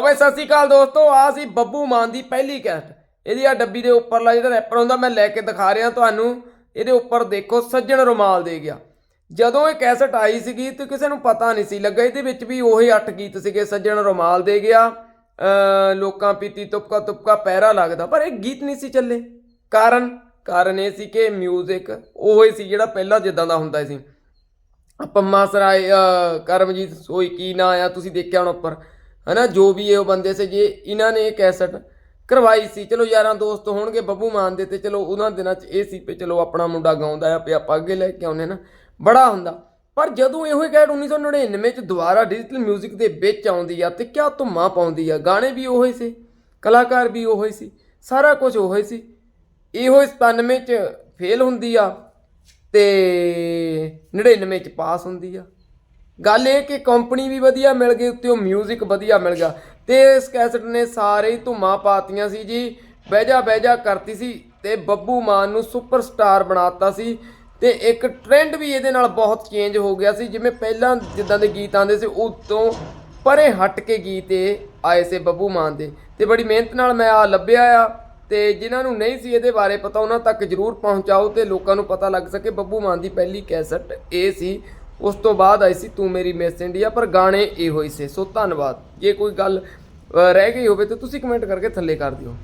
ਓਏ ਸਤਿ ਸ਼੍ਰੀ ਅਕਾਲ ਦੋਸਤੋ ਆ ਸੀ ਬੱਬੂ ਮਾਨ ਦੀ ਪਹਿਲੀ ਕੈਸਟ ਇਹਦੀ ਆ ਡੱਬੀ ਦੇ ਉੱਪਰਲਾ ਜਿਹੜਾ ਰੈਪਰ ਹੁੰਦਾ ਮੈਂ ਲੈ ਕੇ ਦਿਖਾ ਰਿਹਾ ਤੁਹਾਨੂੰ। ਇਹਦੇ ਉੱਪਰ ਦੇਖੋ ਸੱਜਣ ਰੁਮਾਲ ਦੇ ਗਿਆ। ਜਦੋਂ ਇਹ ਕੈਸਟ ਆਈ ਸੀਗੀ ਤੇ ਕਿਸੇ ਨੂੰ ਪਤਾ ਨਹੀਂ ਸੀ ਲੱਗਾ। ਇਹਦੇ ਵਿੱਚ ਵੀ ਉਹੀ ਅੱਠ ਗੀਤ ਸੀਗੇ ਸੱਜਣ ਰੁਮਾਲ ਦੇ ਗਿਆ। ਅ ਲੋਕਾਂ ਪੀਤੀ ਤੁਪਕਾ ਤੁਪਕਾ ਪੈਰਾ ਲੱਗਦਾ ਪਰ ਇਹ ਗੀਤ ਨਹੀਂ ਸੀ ਚੱਲੇ। ਕਾਰਨ ਕਾਰਨ ਇਹ ਸੀ ਕਿ 뮤직 ਉਹੀ ਸੀ ਜਿਹੜਾ ਪਹਿਲਾਂ ਜਿੱਦਾਂ ਦਾ ਹੁੰਦਾ ਸੀ। ਪੰਮਾ ਸਰਾਏ ਅ, ਕਰਮਜੀਤ ਸੋਈ ਕੀ ਨਾਂ ਆ ਤੁਸੀਂ ਦੇਖਿਆ ਹੁਣ ਉੱਪਰ। ਹਨਾ, ਜੋ ਵੀ ਇਹ ਉਹ ਬੰਦੇ ਸੀਗੇ, ਇਹਨਾਂ ਨੇ ਇਹ ਕੈਸਟ ਕਰਵਾਈ ਸੀ। ਚਲੋ ਯਾਰਾਂ ਦੋਸਤ ਹੋਣਗੇ, ਬੱਬੂ ਮਾਨ ਦੇ ਤੇ ਚਲੋ ਉਹਨਾਂ ਦਿਨਾਂ 'ਚ ਇਹ ਸੀ ਵੀ ਚਲੋ ਆਪਣਾ ਮੁੰਡਾ ਗਾਉਂਦਾ ਆ ਵੀ ਆਪਾਂ ਅੱਗੇ ਲੈ ਕੇ ਆਉਨੇ ਨਾ। ਬੜਾ ਹੁੰਦਾ। ਪਰ ਜਦੋਂ ਇਹੋ ਹੀ ਕੈਟ 1999 'ਚ ਦੁਬਾਰਾ ਡਿਜੀਟਲ 뮤직 ਦੇ ਵਿੱਚ ਆਉਂਦੀ ਆ ਤੇ ਕਿਆ ਧੁੰਮਾ ਪਾਉਂਦੀ ਆ। ਗਾਣੇ ਵੀ ਉਹੀ ਸੀ, ਕਲਾਕਾਰ ਵੀ ਉਹੀ ਸੀ, ਸਾਰਾ ਕੁਝ ਹੀ ਸੀ। ਇਹੋ 97 'ਚ ਫੇਲ ਹੁੰਦੀ ਆ ਤੇ 99 ਚ ਪਾਸ ਹੁੰਦੀ ਆ। ਗੱਲ ਇਹ ਕਿ ਕੰਪਨੀ ਵੀ ਵਧੀਆ ਮਿਲ ਗਈ, ਉੱਤੇ ਉਹ 뮤직 ਵਧੀਆ ਮਿਲ ਗਿਆ। ਤੇ ਇਸ ਕੈਸਟ ਨੇ ਸਾਰੇ ਹੀ ਧੁੰਮਾਂ ਪਾਤੀਆਂ ਸੀ ਜੀ। ਬਹਿਜਾ ਬਹਿਜਾ ਕਰਤੀ ਸੀ ਤੇ ਬੱਬੂ ਮਾਨ ਨੂੰ ਸੁਪਰਸਟਾਰ ਬਣਾਤਾ ਸੀ। ਤੇ ਇੱਕ ਟ੍ਰੈਂਡ ਵੀ ਇਹਦੇ ਨਾਲ ਬਹੁਤ ਚੇਂਜ ਹੋ ਗਿਆ ਸੀ। ਜਿਵੇਂ ਪਹਿਲਾਂ ਜਿੱਦਾਂ ਦੇ ਗੀਤ ਆਉਂਦੇ ਸੀ, ਉਤੋਂ ਪਰੇ ਹਟ ਕੇ ਗੀਤ ਇਹ ਆਏ ਸੀ ਬੱਬੂ ਮਾਨ ਦੇ। ਤੇ ਬੜੀ ਮਿਹਨਤ ਨਾਲ ਮੈਂ ਆ ਲੱਭਿਆ ਆ। ਤੇ ਜਿਨ੍ਹਾਂ ਨੂੰ ਨਹੀਂ ਸੀ ਇਹਦੇ ਬਾਰੇ ਪਤਾ, ਉਹਨਾਂ ਤੱਕ ਜਰੂਰ ਪਹੁੰਚਾਓ ਤੇ ਲੋਕਾਂ ਨੂੰ ਪਤਾ ਲੱਗ ਸਕੇ ਬੱਬੂ ਮਾਨ ਦੀ ਪਹਿਲੀ ਕੈਸਟ ਇਹ ਸੀ। ਉਸ ਤੋਂ ਬਾਅਦ ਆਈ ਸੀ ਤੂੰ ਮੇਰੀ ਮਿਸ ਇੰਡੀਆ, ਪਰ ਗਾਣੇ ਇਹੋ ਹੀ ਸੇ। ਸੋ ਧੰਨਵਾਦ। ਜੇ ਕੋਈ ਗੱਲ ਰਹਿ ਗਈ ਹੋਵੇ ਤਾਂ ਤੁਸੀਂ ਕਮੈਂਟ ਕਰਕੇ ਥੱਲੇ ਕਰ ਦਿਓ।